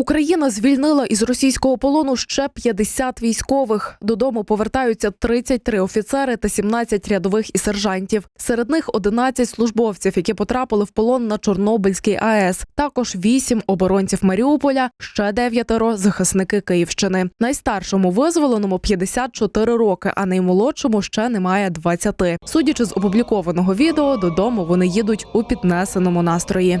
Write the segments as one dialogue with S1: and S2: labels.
S1: Україна звільнила із російського полону ще 50 військових. Додому повертаються 33 офіцери та 17 рядових і сержантів. Серед них 11 службовців, які потрапили в полон на Чорнобильській АЕС. Також 8 оборонців Маріуполя, ще дев'ятеро захисники Київщини. Найстаршому визволеному 54 роки, а наймолодшому ще немає 20. Судячи з опублікованого відео, додому вони їдуть у піднесеному настрої.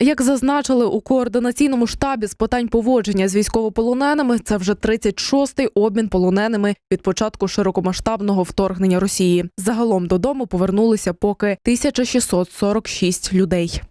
S1: Як зазначили у координаційному штабі з питань поводження з військовополоненими, це вже 36-й обмін полоненими від початку широкомасштабного вторгнення Росії. Загалом додому повернулися поки 1646 людей.